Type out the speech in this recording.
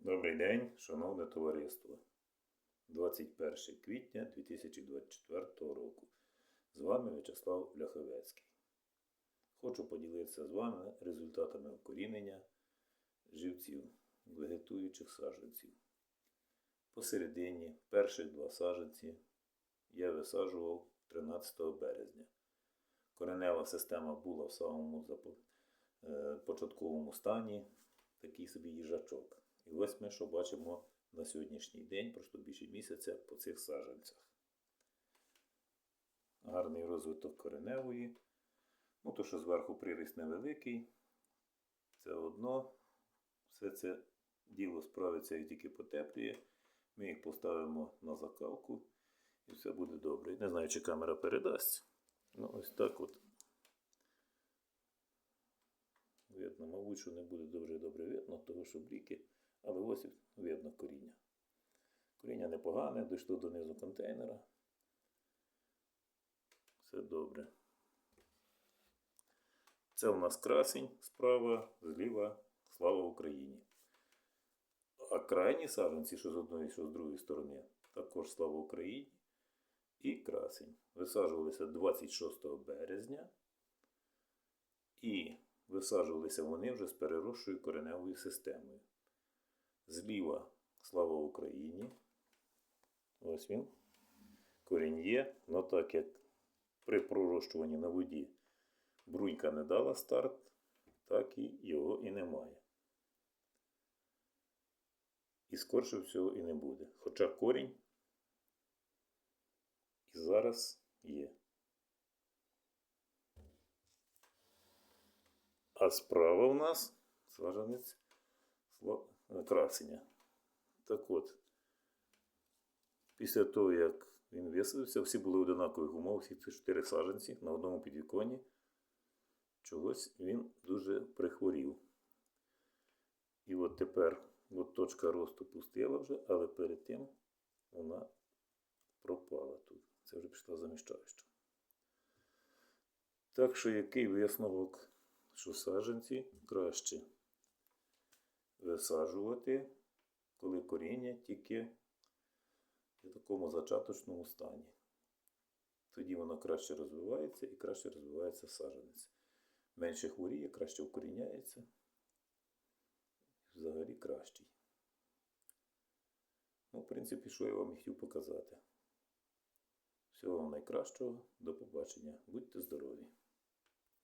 Добрий день, шановне товариство. 21 квітня 2024 року. З вами В'ячеслав Ляховецький. Хочу поділитися з вами результатами укорінення живців, вегетуючих саджанців. Посередині перших два саджанці я висаджував 13 березня. Коренева система була в самому е, початковому стані, такий собі їжачок. І ось ми що бачимо на сьогоднішній день, просто більше місяця по цих саджанцях. Гарний розвиток кореневої. Ну, то, що зверху приріст невеликий, це одно. Все це діло справиться і тільки потеплює. Ми їх поставимо на закалку і все буде добре. Не знаю, чи камера передасть. Ну, ось так от. Видно, мабуть, що не буде дуже добре видно, того що бліки, але ось видно коріння. Коріння непогане, дійшло донизу контейнера. Все добре. Це у нас красень справа, зліва слава Україні. А крайні саджанці, що з одної, що з другої сторони, також слава Україні і красень. Висаджувалися 26 березня. І висаджувалися вони вже з переросшою кореневою системою. Зліва слава Україні. Ось він. Корінь є, але так як при пророщуванні на воді брунька не дала старт, так і його і немає. І скорше всього і не буде. Хоча корінь і зараз є. А справа у нас е, красення. Так от, після того, як він висадився, всі були в однакових умовах, всі чотири саджанці на одному підвіконні. Чогось він дуже прихворів. І от тепер от точка росту пустила вже, але перед тим вона пропала тут. Це вже пішла заміщаюча. Так що який висновок, що саджанці краще висаджувати, коли коріння тільки в такому зачаточному стані. Тоді воно краще розвивається і краще розвивається саджанець. Менше хворіє, краще укоріняється. Взагалі кращий. Ну, в принципі, що я вам хотів показати. Всього вам найкращого. До побачення. Будьте здорові!